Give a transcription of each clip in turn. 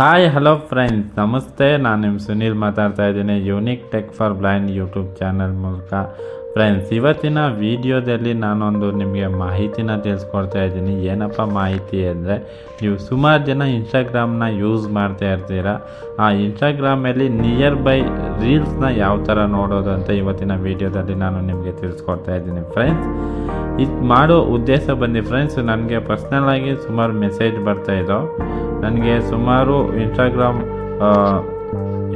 hi hello friends ನಮಸ್ತೆ ನಾನು ನಿಮ್ಮ ಸುನೀಲ್ ಮಾತಾಡ್ತಾ ಇದ್ದೀನಿ. Unique tech for blind YouTube channel ಮೂಲಕ. ಫ್ರೆಂಡ್ಸ್ ಇವತ್ತಿನ ವಿಡಿಯೋದಲ್ಲಿ ನಾನೊಂದು ನಿಮಗೆ ಮಾಹಿತಿನ ತಿಳಿಸ್ಕೊಡ್ತಾ ಇದ್ದೀನಿ. ಏನಪ್ಪ ಮಾಹಿತಿ ಅಂದರೆ, ನೀವು ಸುಮಾರು ಜನ ಇನ್ಸ್ಟಾಗ್ರಾಮ್ನ ಯೂಸ್ ಮಾಡ್ತಾ ಇರ್ತೀರ. ಆ ಇನ್ಸ್ಟಾಗ್ರಾಮಲ್ಲಿ ನಿಯರ್ ಬೈ ರೀಲ್ಸ್ನ ಯಾವ ಥರ ನೋಡೋದು ಅಂತ ಇವತ್ತಿನ ವಿಡಿಯೋದಲ್ಲಿ ನಾನು ನಿಮಗೆ ತಿಳಿಸ್ಕೊಡ್ತಾ ಇದ್ದೀನಿ. ಫ್ರೆಂಡ್ಸ್ ಇದು ಮಾಡೋ ಉದ್ದೇಶ ಬಂದು ಫ್ರೆಂಡ್ಸ್ ನನಗೆ ಪರ್ಸ್ನಲ್ಲಾಗಿ ಸುಮಾರು ಮೆಸೇಜ್ ಬರ್ತಾ ಇದ್ದೋ ನನಗೆ ಸುಮಾರು ಇನ್ಸ್ಟಾಗ್ರಾಮ್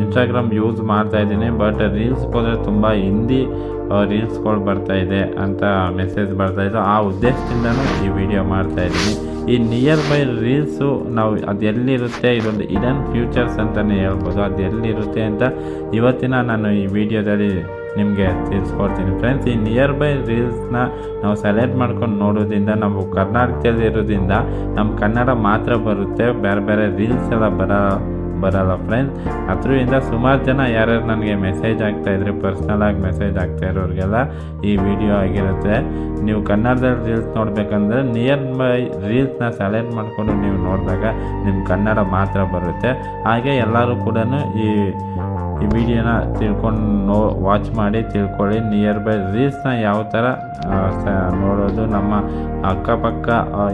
ಇನ್ಸ್ಟಾಗ್ರಾಮ್ ಯೂಸ್ ಮಾಡ್ತಾಯಿದ್ದೀನಿ ಬಟ್ ರೀಲ್ಸ್ ಹೋದರೆ ತುಂಬ ಹಿಂದಿ ರೀಲ್ಸ್ಗಳು ಬರ್ತಾ ಇದೆ ಅಂತ ಮೆಸೇಜ್ ಬರ್ತಾ ಇದ್ದು ಆ ಉದ್ದೇಶದಿಂದನೂ ಈ ವಿಡಿಯೋ ಮಾಡ್ತಾ ಇದ್ದೀನಿ. ಈ ನಿಯರ್ ಬೈ ರೀಲ್ಸು ನಾವು ಅದು ಎಲ್ಲಿರುತ್ತೆ? ಇದೊಂದು ಇಡನ್ ಫ್ಯೂಚರ್ಸ್ ಅಂತಲೇ ಹೇಳ್ಬೋದು. ಅದು ಎಲ್ಲಿರುತ್ತೆ ಅಂತ ಇವತ್ತಿನ ನಾನು ಈ ವಿಡಿಯೋದಲ್ಲಿ ನಿಮಗೆ ತಿಳಿಸ್ಕೊಡ್ತೀನಿ ಫ್ರೆಂಡ್ಸ್ ಈ ನಿಯರ್ ಬೈ ರೀಲ್ಸ್ನ ನಾವು ಸೆಲೆಕ್ಟ್ ಮಾಡ್ಕೊಂಡು ನೋಡೋದ್ರಿಂದ ನಾವು ಕರ್ನಾಟಕದಲ್ಲಿ ಇರೋದ್ರಿಂದ ನಮ್ಮ ಕನ್ನಡ ಮಾತ್ರ ಬರುತ್ತೆ. ಬೇರೆ ಬೇರೆ ರೀಲ್ಸ್ ಎಲ್ಲ ಬರ, ಬರಲ್ಲ ಫ್ರೆಂಡ್ಸ್ ಅದರಿಂದ ಸುಮಾರು ಜನ ಯಾರ್ಯಾರು ನನಗೆ ಮೆಸೇಜ್ ಆಗ್ತಾಯಿದ್ರೆ ಪರ್ಸ್ನಲಾಗಿ ಮೆಸೇಜ್ ಆಗ್ತಾ ಇರೋರಿಗೆಲ್ಲ ಈ ವಿಡಿಯೋ ಆಗಿರುತ್ತೆ. ನೀವು ಕನ್ನಡದಲ್ಲಿ ರೀಲ್ಸ್ ನೋಡಬೇಕಂದ್ರೆ ನಿಯರ್ ಬೈ ರೀಲ್ಸ್ನ ಸೆಲೆಕ್ಟ್ ಮಾಡಿಕೊಂಡು ನೀವು ನೋಡಿದಾಗ ನಿಮ್ಮ ಕನ್ನಡ ಮಾತ್ರ ಬರುತ್ತೆ. ಹಾಗೆ ಎಲ್ಲರೂ ಕೂಡ ಈ ಈ ವಿಡಿಯೋನ ತಿಳ್ಕೊಂಡು ನೋ ವಾಚ್ ಮಾಡಿ ತಿಳ್ಕೊಳ್ಳಿ. ನಿಯರ್ ಬೈ ರೀಲ್ಸ್ನ ಯಾವ ಥರ ನೋಡೋದು, ನಮ್ಮ ಅಕ್ಕಪಕ್ಕ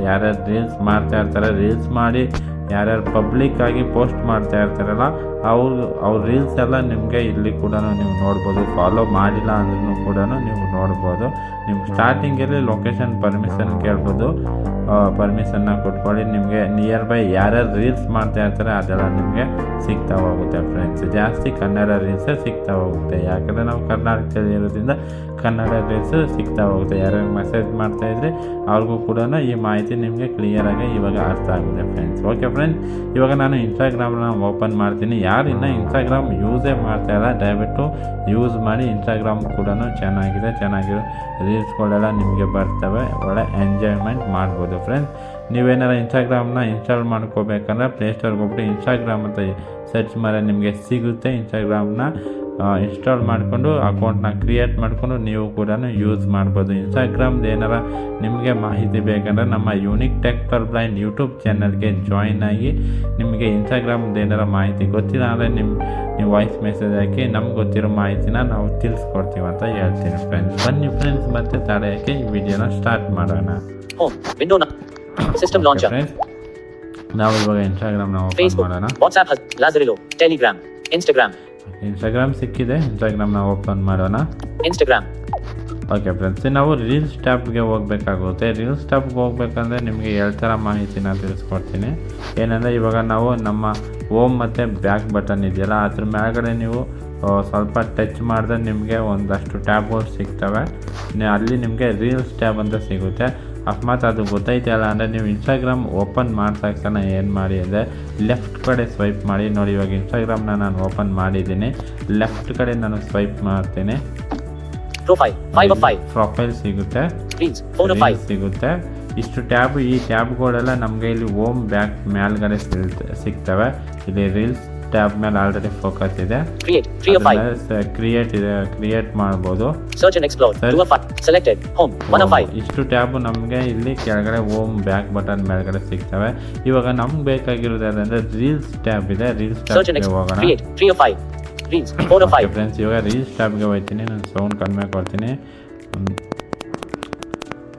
ಯಾರ್ಯಾರು ರೀಲ್ಸ್ ಮಾಡ್ತಾ ಇರ್ತಾರೆ ರೀಲ್ಸ್ ಮಾಡಿ ಯಾರ್ಯಾರು ಪಬ್ಲಿಕ್ಕಾಗಿ ಪೋಸ್ಟ್ ಮಾಡ್ತಾ ಇರ್ತಾರಲ್ಲ, ಅವ್ರು, ಅವ್ರ ರೀಲ್ಸ್ ಎಲ್ಲ ನಿಮಗೆ ಇಲ್ಲಿ ಕೂಡ ನೀವು ನೋಡ್ಬೋದು. ಫಾಲೋ ಮಾಡಿಲ್ಲ ಅಂದ್ರೂ ಕೂಡ ನೀವು ನೋಡ್ಬೋದು. ನಿಮ್ಮ ಸ್ಟಾರ್ಟಿಂಗಲ್ಲಿ ಲೊಕೇಶನ್ ಪರ್ಮಿಷನ್ ಕೇಳ್ಬೋದು. ಪರ್ಮಿಷನ್ನ ಕೊಟ್ಕೊಳ್ಳಿ. ನಿಮಗೆ ನಿಯರ್ ಬೈ ಯಾರ್ಯಾರು ರೀಲ್ಸ್ ಮಾಡ್ತಾ ಇರ್ತಾರೆ, ಅದೆಲ್ಲ ನಿಮಗೆ ಸಿಗ್ತಾ ಹೋಗುತ್ತೆ ಫ್ರೆಂಡ್ಸ್ ಜಾಸ್ತಿ ಕನ್ನಡ ರೀಲ್ಸೇ ಸಿಗ್ತಾ ಹೋಗುತ್ತೆ. ಯಾಕಂದರೆ ನಾವು ಕರ್ನಾಟಕದಲ್ಲಿ ಇರೋದ್ರಿಂದ ಕನ್ನಡ ರೀಲ್ಸ್ ಸಿಗ್ತಾ ಹೋಗುತ್ತೆ. ಯಾರ್ಯಾರು ಮೆಸೇಜ್ ಮಾಡ್ತಾಯಿದ್ರೆ ಅವ್ರಿಗೂ ಕೂಡ ಈ ಮಾಹಿತಿ ನಿಮಗೆ ಕ್ಲಿಯರಾಗಿ ಇವಾಗ ಅರ್ಥ ಆಗುತ್ತೆ ಫ್ರೆಂಡ್ಸ್ ಓಕೆ ಇವಾಗ ನಾನು ಇನ್ಸ್ಟಾಗ್ರಾಮ್ನ ಓಪನ್ ಮಾಡ್ತೀನಿ. ಯಾರು ಇನ್ನೂ ಇನ್ಸ್ಟಾಗ್ರಾಮ್ ಯೂಸೇ ಮಾಡ್ತಾ ಇಲ್ಲ. ದಯವಿಟ್ಟು ಯೂಸ್ ಮಾಡಿ ಇನ್ಸ್ಟಾಗ್ರಾಮ್ ಕೂಡ ಚೆನ್ನಾಗಿದೆ, ಚೆನ್ನಾಗಿರೋ ರೀಲ್ಸ್ಗಳೆಲ್ಲ ನಿಮಗೆ ಬರ್ತವೆ. ಒಳ್ಳೆ ಎಂಜಾಯ್ಮೆಂಟ್ ಮಾಡ್ಬೋದು ಫ್ರೆಂಡ್ಸ್ ನೀವೇನಾರ ಇನ್ಸ್ಟಾಗ್ರಾಮ್ನ ಇನ್ಸ್ಟಾಲ್ ಮಾಡ್ಕೋಬೇಕಂದ್ರೆ ಪ್ಲೇಸ್ಟೋರ್ಗೆ ಹೋಗ್ಬಿಟ್ಟು ಇನ್ಸ್ಟಾಗ್ರಾಮ್ ಅಂತ ಸರ್ಚ್ ಮಾಡಿ ನಿಮಗೆ ಸಿಗುತ್ತೆ. ಇನ್ಸ್ಟಾಗ್ರಾಮ್ನ ಇನ್ಸ್ಟಾಲ್ ಮಾಡಿಕೊಂಡು ಅಕೌಂಟ್ನ ಕ್ರಿಯೇಟ್ ಮಾಡಿಕೊಂಡು ನೀವು ಕೂಡ ಯೂಸ್ ಮಾಡ್ಬೋದು ಇನ್ಸ್ಟಾಗ್ರಾಮ್ದು ಏನಾರ ನಿಮಗೆ ಮಾಹಿತಿ ಬೇಕಂದರೆ ನಮ್ಮ unique tech for blind YouTube ಚಾನಲ್ಗೆ ಜಾಯಿನ್ ಆಗಿ ನಿಮಗೆ ಇನ್ಸ್ಟಾಗ್ರಾಮ್ದು ಏನಾರ ಮಾಹಿತಿ ಗೊತ್ತಿಲ್ಲ ಅಂದರೆ ನಿಮ್ಮ ನೀವು ವಾಯ್ಸ್ ಮೆಸೇಜ್ ಹಾಕಿ ನಮ್ಗೆ ಗೊತ್ತಿರೋ ಮಾಹಿತಿನ ನಾವು ತಿಳಿಸ್ಕೊಡ್ತೀವಿ ಅಂತ ಹೇಳ್ತೀನಿ ಫ್ರೆಂಡ್ಸ್ ಬನ್ನಿ ಫ್ರೆಂಡ್ಸ್ ಮತ್ತೆ ತಡೆಯೋಕ್ಕೆ ಈ ವಿಡಿಯೋನ ಸ್ಟಾರ್ಟ್ ಮಾಡೋಣ ಸಿಸ್ಟಮ್ ಲಾಂಚ್ ನಾವು ಇವಾಗ ಇನ್ಸ್ಟಾಗ್ರಾಮ್ ನಾವು. ಮಾಡೋಣ WhatsApp. Telegram Lazarillo. Telegram. ಸಿಕ್ಕಿದೆ. ಇನ್ಸ್ಟಾಗ್ರಾಮ್ ನಾವು ಇನ್ಸ್ಟಾಗ್ರಾಮ್ನ ಓಪನ್ ಮಾಡೋಣ. ಇನ್ಸ್ಟಾಗ್ರಾಮ್ ಓಕೆ ಫ್ರೆಂಡ್ಸ್ ನಾವು ರೀಲ್ಸ್ ಟ್ಯಾಬ್ಗೆ ಹೋಗಬೇಕಾಗುತ್ತೆ. ರೀಲ್ಸ್ ಟ್ಯಾಪ್ಗೆ ಹೋಗ್ಬೇಕಂದ್ರೆ ನಿಮಗೆ ಎರಡು ಥರ ಮಾಹಿತಿನ ತಿಳಿಸ್ಕೊಡ್ತೀನಿ. ಏನಂದರೆ ಇವಾಗ ನಾವು ನಮ್ಮ ಓಮ್ ಮತ್ತು ಬ್ಯಾಕ್ ಬಟನ್ ಇದೆಯಲ್ಲ ಅದ್ರ ಮೇಲ್ಗಡೆ ನೀವು ಸ್ವಲ್ಪ ಟಚ್ ಮಾಡಿದ್ರೆ ನಿಮಗೆ ಒಂದಷ್ಟು ಟ್ಯಾಬ್ಗಳು ಸಿಗ್ತವೆ. ಅಲ್ಲಿ ನಿಮಗೆ ರೀಲ್ಸ್ ಟ್ಯಾಬ್ ಅಂತ ಸಿಗುತ್ತೆ. ಅಕಸ್ಮಾತ್ ಅದು ಗೊತ್ತೈತಲ್ಲ ಅಂದರೆ ನೀವು ಇನ್ಸ್ಟಾಗ್ರಾಮ್ ಓಪನ್ ಮಾಡಿದ ತಕ್ಷಣ ಏನು ಮಾಡಿ ಅಂದರೆ ಲೆಫ್ಟ್ ಕಡೆ ಸ್ವೈಪ್ ಮಾಡಿ ನೋಡಿ ಇವಾಗ ಇನ್ಸ್ಟಾಗ್ರಾಮ್ನ ನಾನು ಓಪನ್ ಮಾಡಿದ್ದೀನಿ ಲೆಫ್ಟ್ ಕಡೆ ನಾನು ಸ್ವೈಪ್ ಮಾಡ್ತೀನಿ Profile. 5 of 5. ಪ್ರೊಫೈಲ್ ಸಿಗುತ್ತೆ Reels. 4 of 5. Reels ಸಿಗುತ್ತೆ ಇಷ್ಟು ಟ್ಯಾಬ್ ಈ ಟ್ಯಾಬ್ಗಳೆಲ್ಲ ನಮಗೆ ಇಲ್ಲಿ ಓಮ್ ಬ್ಯಾಕ್ ಮೇಲ್ಗಡೆ ಸಿಗ್ತವೆ ಇಲ್ಲಿ ರೀಲ್ಸ್ ಟ್ಯಾಬ್ ಮೇಲೆ ಆಲ್ರೆಡಿ ಫೋಕಸ್ ಇದೆ Create. 3 of 5. ಕ್ರಿಯೇಟ್ ಇದೆ ಕ್ರಿಯೇಟ್ ಮಾಡಬಹುದು Search and explore. Search. 2 of 5. Selected. Home. 1 of 5. ಇಷ್ಟು ಟ್ಯಾಬ್ ನಮಗೆ ಇಲ್ಲಿ ಕೆಳಗಡೆ ಓಮ್ ಬ್ಯಾಕ್ ಬಟನ್ ಮೇಲ್ಗಡೆ ಸಿಗ್ತವೆ ಇವಾಗ ನಮ್ಗೆ ಬೇಕಾಗಿರೋದು ಯಾವ್ದಂದ್ರೆ ರೀಲ್ಸ್ ಟ್ಯಾಬ್ ಇದೆ ರೀಲ್ಸ್ ಟ್ಯಾಬ್ ಹೋಗೋಣ Create. 3 of 5. Reels. 4 of 5. Friends ಇವಾಗ ರೀಲ್ಸ್ ಟ್ಯಾಬ್ಗೆ ಹೋಗ್ತೀನಿ ನಾನು ಸೌಂಡ್ ಕಡಿಮೆ ಕೊಡ್ತೀನಿ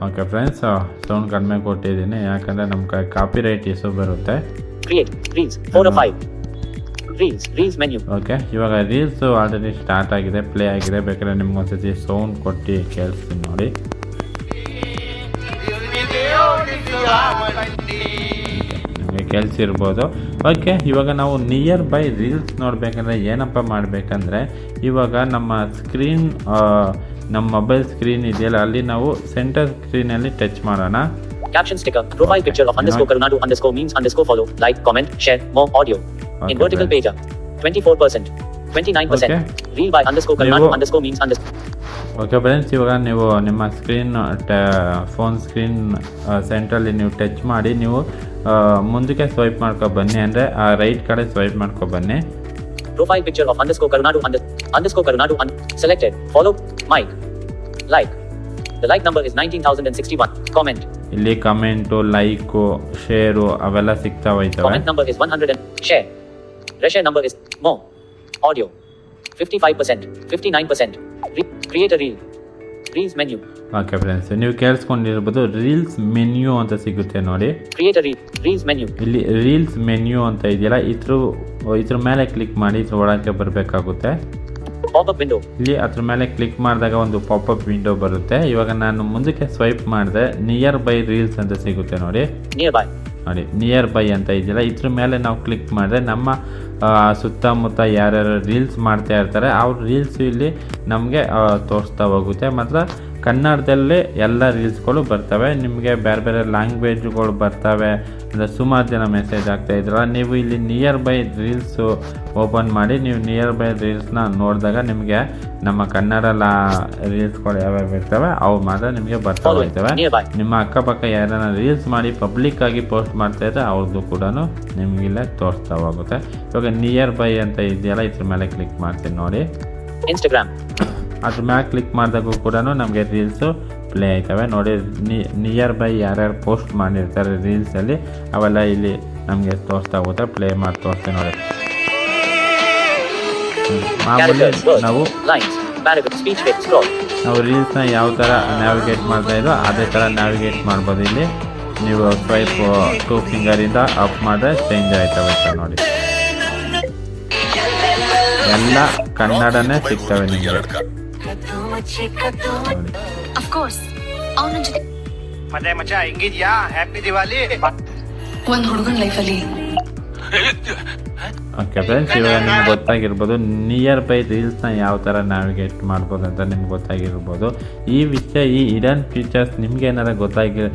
ಓಕೆ ಫ್ರೆಂಡ್ಸ್ ಸೌಂಡ್ ಕಡಿಮೆ ಕೊಟ್ಟಿದ್ದೀನಿ ಯಾಕಂದರೆ ನಮ್ಮ ಕಾಪಿ ರೈಟ್ ಇಶ್ಯೂ ಬರುತ್ತೆ ರೀಲ್ಸ್ ರೀಲ್ಸ್ ಮೆನ್ಯು ಓಕೆ ಇವಾಗ ರೀಲ್ಸ್ ಆಲ್ರೆಡಿ ಸ್ಟಾರ್ಟ್ ಆಗಿದೆ ಪ್ಲೇ ಆಗಿದೆ. ಬೇಕಾದ್ರೆ ನಿಮ್ಗೆ ಒಂದ್ಸತಿ ಸೌಂಡ್ ಕೊಟ್ಟು ಕೇಳಿಸ್ತೀನಿ ನೋಡಿ. ನಿಮಗೆ ಕೇಳಿಸಿರ್ಬೋದು. ಓಕೆ ಇವಾಗ ನಾವು ನಿಯರ್ ಬೈ ರೀಲ್ಸ್ ನೋಡಬೇಕಂದ್ರೆ ಏನಪ್ಪ ಮಾಡಬೇಕಂದ್ರೆ ಇವಾಗ ನಮ್ಮ ಸ್ಕ್ರೀನ್ ನಮ್ಮ ಮೊಬೈಲ್ ಸ್ಕ್ರೀನ್ ಇದೆಯಲ್ಲ ಅಲ್ಲಿ ನಾವು ಸೆಂಟರ್ ಸ್ಕ್ರೀನ್ ಅಲ್ಲಿ ಟಚ್ ಮಾಡೋಣ. Caption sticker profile picture of underscore Karnataka underscore means underscore follow like comment share more audio Okay, In vertical page. 24%. 29%. Okay. Reel by underscore Karunadu underscore means underscore. Okay friends ಇವಾಗ ನೀವು ನಿಮ್ಮ screen phone screen ಸೆಂಟ್ರಲ್ಲಿ ನೀವು touch ಮಾಡಿ ನೀವು ಮುಂದಕ್ಕೆ swipe ಮಾಡ್ಕೊ ಬನ್ನಿ ಅಂದರೆ ಆ ರೈಟ್ ಕಡೆ ಸ್ವೈಪ್ ಮಾಡ್ಕೊ ಬನ್ನಿ Profile picture of underscore Karunadu under, underscore Karunadu un, selected. Follow. Mike. Like. The like number is 19,061. Comment. ಇಲ್ಲಿ ಕಮೆಂಟು ಲೈಕು ಶೇರು ಅವೆಲ್ಲ ಸಿಗ್ತಾ ಹೋಯ್ತವೆ number is 100 and share. Reshare number is more. Audio. 55%. 59%. Re- create a reel. Reels menu. Okay friends ನೀವು ಕೇಳಿಸ್ಕೊಂಡಿರ್ಬೋದು reels menu ಅಂತ ಸಿಗುತ್ತೆ ನೋಡಿ Create a menu Reels menu. ಇಲ್ಲಿ ರೀಲ್ಸ್ ಮೆನ್ಯೂ ಅಂತ ಇದೆಯಲ್ಲ ಇದ್ರ ಇದ್ರ ಮೇಲೆ ಕ್ಲಿಕ್ ಮಾಡಿ ಇದ್ರ ಒಳಗೆ ಬರಬೇಕಾಗುತ್ತೆ window. ಇಲ್ಲಿ ಅದ್ರ ಮೇಲೆ ಕ್ಲಿಕ್ ಮಾಡಿದಾಗ ಒಂದು ಪಾಪಪ್ ವಿಂಡೋ ಬರುತ್ತೆ ಇವಾಗ ನಾನು ಮುಂದಕ್ಕೆ ಸ್ವೈಪ್ ಮಾಡಿದೆ ನಿಯರ್ ಬೈ ರೀಲ್ಸ್ ಅಂತ ಸಿಗುತ್ತೆ ನೋಡಿ Nearby. ನೋಡಿ ನಿಯರ್ ಬೈ ಅಂತ ಇದೆಯಲ್ಲ, ಇದ್ರ ಮೇಲೆ ನಾವು ಕ್ಲಿಕ್ ಮಾಡಿದ್ರೆ ನಮ್ಮ ಸುತ್ತಮುತ್ತ ಯಾರ್ಯಾರು ರೀಲ್ಸ್ ಮಾಡ್ತಾ ಇರ್ತಾರೆ, ಅವ್ರ ರೀಲ್ಸ್ ಇಲ್ಲಿ ನಮಗೆ ತೋರಿಸ್ತಾ ಹೋಗುತ್ತೆ. ಮತ್ತು ಕನ್ನಡದಲ್ಲೇ ಎಲ್ಲ ರೀಲ್ಸ್ಗಳು ಬರ್ತವೆ. ನಿಮಗೆ ಬೇರೆ ಬೇರೆ ಲ್ಯಾಂಗ್ವೇಜ್ಗಳು ಬರ್ತವೆ. ಅಂದರೆ ಸುಮಾರು ಜನ ಮೆಸೇಜ್ ಆಗ್ತಾ ಇದ್ರಲ್ಲ ನೀವು ಇಲ್ಲಿ ನಿಯರ್ ಬೈ ರೀಲ್ಸು ಓಪನ್ ಮಾಡಿ ನೀವು ನಿಯರ್ ಬೈ ರೀಲ್ಸ್ನ ನೋಡಿದಾಗ ನಿಮಗೆ ನಮ್ಮ ಕನ್ನಡ ಲಾ ರೀಲ್ಸ್ಗಳು ಯಾವ್ಯಾವ ಇರ್ತವೆ ಅವು ಮಾತ್ರ ನಿಮಗೆ ಬರ್ತಾ. ಹೋಗ್ತವೆ. ನಿಮ್ಮ ಅಕ್ಕಪಕ್ಕ ಯಾರನ್ನ ರೀಲ್ಸ್ ಮಾಡಿ ಪಬ್ಲಿಕ್ ಆಗಿ ಪೋಸ್ಟ್ ಮಾಡ್ತಾ ಇದ್ರೆ ಅವ್ರದ್ದು ಕೂಡ ನಿಮಗಿಲ್ಲ ತೋರಿಸ್ತಾ ಹೋಗುತ್ತೆ. ಇವಾಗ ನಿಯರ್ ಬೈ ಅಂತ ಇದೆಯಲ್ಲ ಇದ್ರ ಮೇಲೆ ಕ್ಲಿಕ್ ಮಾಡ್ತೀನಿ ನೋಡಿ. Instagram. ಅದ್ರ ಮ್ಯಾಕ್ ಕ್ಲಿಕ್ ಮಾಡಿದಾಗೂ ಕೂಡ ನಮಗೆ ರೀಲ್ಸು ಪ್ಲೇ ಆಯ್ತವೆ ನೋಡಿ ನಿಯರ್ ಬೈ ಯಾರ್ಯಾರು ಪೋಸ್ಟ್ ಮಾಡಿರ್ತಾರೆ ರೀಲ್ಸಲ್ಲಿ ಅವೆಲ್ಲ ಇಲ್ಲಿ ನಮಗೆ ತೋರಿಸ್ತಾ ಹೋಗುತ್ತೆ ಪ್ಲೇ ಮಾಡಿ ತೋರಿಸ್ತೀನಿ ನೋಡಿ. ಮಾಮೂಲಿ. ನಾವು. ನಾವು ರೀಲ್ಸ್ನ ಯಾವ ಥರ ನ್ಯಾವಿಗೇಟ್ ಮಾಡ್ತಾ ಇದ್ದೋ ಅದೇ ಥರ ನ್ಯಾವಿಗೇಟ್ ಮಾಡ್ಬೋದು ಇಲ್ಲಿ ನೀವು ಸ್ವೈಪ್ ಟೂ ಫಿಂಗರಿಂದ ಅಪ್ ಮಾಡಿದ್ರೆ ಚೇಂಜ್ ಆಯ್ತವೆ ಸರ್ ನೋಡಿ ಎಲ್ಲ ಕನ್ನಡನೇ ಸಿಗ್ತವೆ ನಿಮಗೆ ನೋಡಿ ಅಫ್ ಕೋರ್ಸ್ ಅವನ ಜೊತೆ ಮತ್ತೆ ಮಚ್ಚ ಹೆಂಗಿದ್ಯಾ? ಹ್ಯಾಪಿ ದಿವಾಲಿ ಒಂದ್ ಹುಡುಗನ ಲೈಫಲ್ಲಿ ಓಕೆ ಫ್ರೆಂಡ್ಸ್ ಇವಾಗ ನಿಮ್ಗೆ ಗೊತ್ತಾಗಿರ್ಬೋದು ನಿಯರ್ ಬೈ ರೀಲ್ಸ್ನ ಯಾವ ಥರ ನ್ಯಾವಿಗೇಟ್ ಮಾಡ್ಬೋದು ಅಂತ ನಿಮ್ಗೆ ಗೊತ್ತಾಗಿರ್ಬೋದು. ಈ ವಿಷಯ, ಈ ಇಡನ್ ಫೀಚರ್ಸ್ ನಿಮ್ಗೆ ಏನಾರ ಗೊತ್ತಾಗಿ,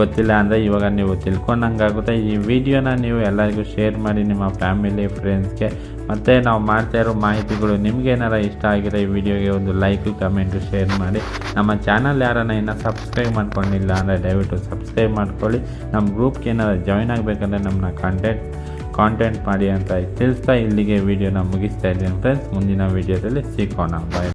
ಗೊತ್ತಿಲ್ಲ ಅಂದರೆ ಇವಾಗ ನೀವು ತಿಳ್ಕೊಂಡಂಗಾಗುತ್ತೆ. ಈ ವಿಡಿಯೋನ ನೀವು ಎಲ್ಲರಿಗೂ ಶೇರ್ ಮಾಡಿ ನಿಮ್ಮ ಫ್ಯಾಮಿಲಿ ಫ್ರೆಂಡ್ಸ್ಗೆ ಮತ್ತು ನಾವು ಮಾಡ್ತಾ ಇರೋ ಮಾಹಿತಿಗಳು ನಿಮ್ಗೆ ಏನಾರ ಇಷ್ಟ ಆಗಿದೆ ಈ ವಿಡಿಯೋಗೆ ಒಂದು ಲೈಕ್ ಕಮೆಂಟು ಶೇರ್ ಮಾಡಿ. ನಮ್ಮ ಚಾನಲ್ ಯಾರನ್ನ ಇನ್ನೂ ಸಬ್ಸ್ಕ್ರೈಬ್ ಮಾಡ್ಕೊಂಡಿಲ್ಲ ಅಂದರೆ ದಯವಿಟ್ಟು ಸಬ್ಸ್ಕ್ರೈಬ್ ಮಾಡ್ಕೊಳ್ಳಿ. ನಮ್ಮ ಗ್ರೂಪ್ಗೆ ಏನಾರ ಜಾಯ್ನ್ ಆಗಬೇಕಂದ್ರೆ ನಮ್ಮನ್ನ ಕಾಂಟ್ಯಾಕ್ಟ್ ಕಾಂಟೆಂಟ್ ಮಾಡಿ ಅಂತ ತಿಳಿಸ್ತಾ ಇಲ್ಲಿಗೆ ವಿಡಿಯೋನ ಮುಗಿಸ್ತಾ ಇದ್ದೀನಿ ಫ್ರೆಂಡ್ಸ್ ಮುಂದಿನ ವಿಡಿಯೋದಲ್ಲಿ ಸಿಗೋಣ. ಬಾಯ್